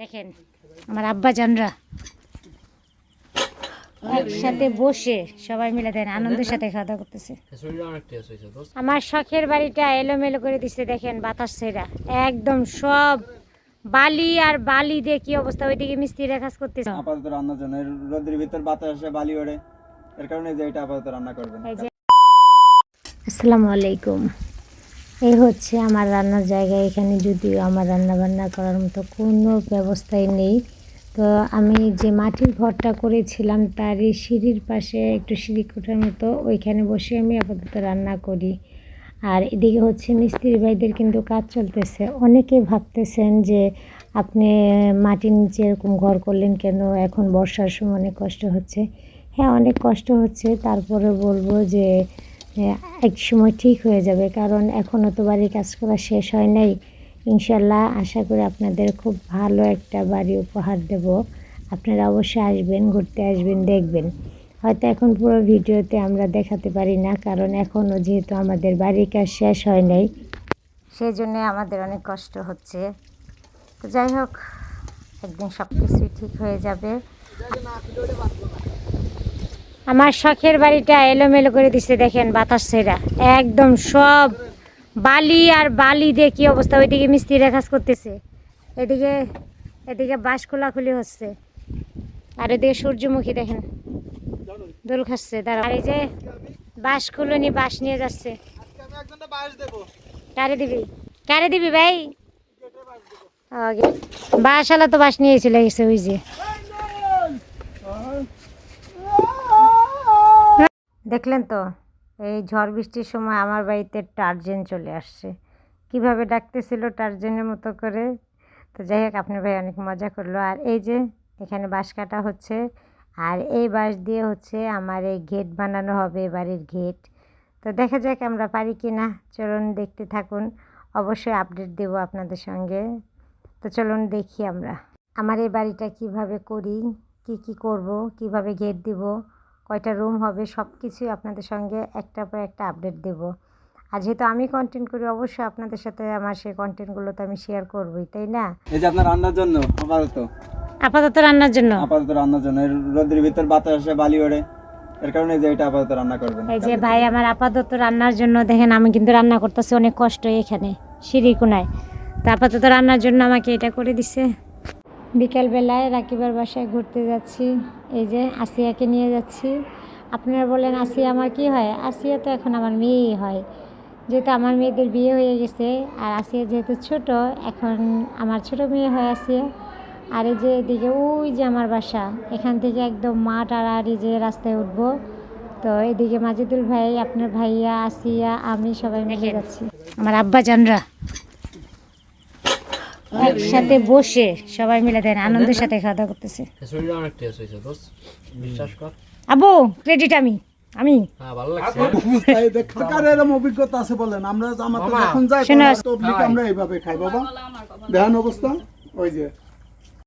দেখেন আমার আব্বা জানরা একসাথে বসে সবাই মিলে দেন আনন্দের সাথে খাওয়া দাওয়া করতেছে। আমার শখের বাড়িটা এলোমেলো করে দিচ্ছে দেখেন বাতাস ছেড়া। একদম সব বালি আর বালি দিয়ে কি অবস্থা ওইদিকে মিস্ত্রিরা কাজ করতেছে। আপাতত রান্নার জন্য রোদের ভিতর বাতাস আসে বালি ওড়ে। এর কারণে যে এটা আপাতত রান্না করবেন। আসসালামু আলাইকুম। এই হচ্ছে আমার রান্নার জায়গা এখানে, যদিও আমার রান্না বান্না করার মতো কোনো ব্যবস্থাই নেই। তো আমি যে মাটির ঘরটা করেছিলাম তারই সিঁড়ির পাশে একটু সিঁড়ি কোঠার মতো, ওইখানে বসে আমি আপাতত রান্না করি। আর এদিকে হচ্ছে মিস্ত্রি ভাইদের কিন্তু কাজ চলতেছে। অনেকে ভাবতেছেন যে আপনি মাটির নিচে এরকম ঘর করলেন কেন? এখন বর্ষার সময় অনেক কষ্ট হচ্ছে। হ্যাঁ অনেক কষ্ট হচ্ছে। তারপরে বলব যে এক সময় ঠিক হয়ে যাবে, কারণ এখনও তো বাড়ির কাজ করা শেষ হয় নাই। ইনশাল্লাহ আশা করি আপনাদের খুব ভালো একটা বাড়ি উপহার দেব। আপনারা অবশ্যই আসবেন, ঘুরতে আসবেন, দেখবেন। হয়তো এখন পুরো ভিডিওতে আমরা দেখাতে পারি না, কারণ এখনও যেহেতু আমাদের বাড়ির কাজ শেষ হয় নাই সেই জন্যে আমাদের অনেক কষ্ট হচ্ছে। তো যাই হোক, একদিন সব কিছুই ঠিক হয়ে যাবে। আমার শখের বাড়িটা এলোমেলো করে দিচ্ছে দেখেন বাতাস ছেড়া। একদম সব বালি আর বালি দিয়ে কি অবস্থা? ওইদিকে মিস্ত্রিরা কাজ করতেছে। এদিকে এদিকে বাঁশ খোলাখুলি হচ্ছে। আর এদিকে সূর্যমুখী দেখেন, দোল খাচ্ছে আর এই যে বাঁশ খুলনি বাঁশ নিয়ে যাচ্ছে। কারে দিবি? কারে দিবি ভাই? বাঁশালা তো বাঁশ নিয়ে চলে গেছে, ওই যে। দেখলেন তো? এই ঝড় বৃষ্টির সময় আমার বাড়িতে টার্জেন চলে আসছে। কীভাবে ডাকতেছিল টার্জেনের মতো করে? তো যাই হোক, আপনার ভাই অনেক মজা করল। আর এই যে, এখানে বাঁশ কাটা হচ্ছে। আর এই বাঁশ দিয়ে হচ্ছে আমার এই গেট বানানো হবে বাড়ির গেট। তো দেখা যাক আমরা পারি কি না। চলুন দেখতে থাকুন। অবশ্যই আপডেট দেব আপনাদের সঙ্গে। তো চলুন দেখি আমরা। আমার এই বাড়িটা কীভাবে করি, কি কি করব, কীভাবে গেট দিব কয়টা রুম হবে সব কিছুই আপনাদের সঙ্গে একটার পর একটা আপডেট দেব। আর যেহেতু আমি কন্টেন্ট করি অবশ্যই আপনাদের সাথে আমার সেই কন্টেন্টগুলো তো আমি শেয়ার করবই তাই না? এই যে আপনার রান্নার জন্য আপাতত? আপাতত রান্নার জন্য? আপাতত রান্নার জন্য। রোদের ভিতর বাতাস আসে বালি ওড়ে এর কারণে যে এটা আপাতত রান্না করবেন। এই যে ভাই আমার আপাতত রান্নার জন্য দেখেন আমি কিন্তু রান্না করতেছি অনেক কষ্ট এখানে সিঁড়ি কোনায়। তা আপাতত রান্নার জন্য আমাকে এটা করে দিছে। বিকালবেলায় রাকিবার বাসায় ঘুরতে যাচ্ছি। এই যে আসিয়াকে নিয়ে যাচ্ছি। আপনারা বলেন আসিয়া আমার কি হয়? আসিয়া তো এখন আমার মেয়েই হয়। যেহেতু আমার মেয়েদের বিয়ে হয়ে গেছে আর আসিয়া যেহেতু ছোট এখন আমার ছোট মেয়ে হয় আসিয়া। আর এই যে এদিকে ওই যে আমার বাসা এখান থেকে একদম মাঠ আর আর এই যে রাস্তায় উঠবো। তো এদিকে মাজিদুল ভাই আপনার ভাইয়া আসিয়া আমি সবাই মিলে যাচ্ছি। আমার আব্বা জানরা একসাথে বসে সবাই মিলে দেন আনন্দের সাথে খাওয়া দাওয়া করতেছে। শরীরে অনেক টেস্ট হয়েছে দোস্ত। বিশ্বাস কর। আবু ক্রেডিট আমি আমি। হ্যাঁ ভালো লাগছে। এই দেখ, কার এরম অভিজ্ঞতা আছে বলেন? আমরা আমাদের যখন যাই। আমরা এইভাবে খাই বাবা। ধ্যান অবস্থা ওই যে।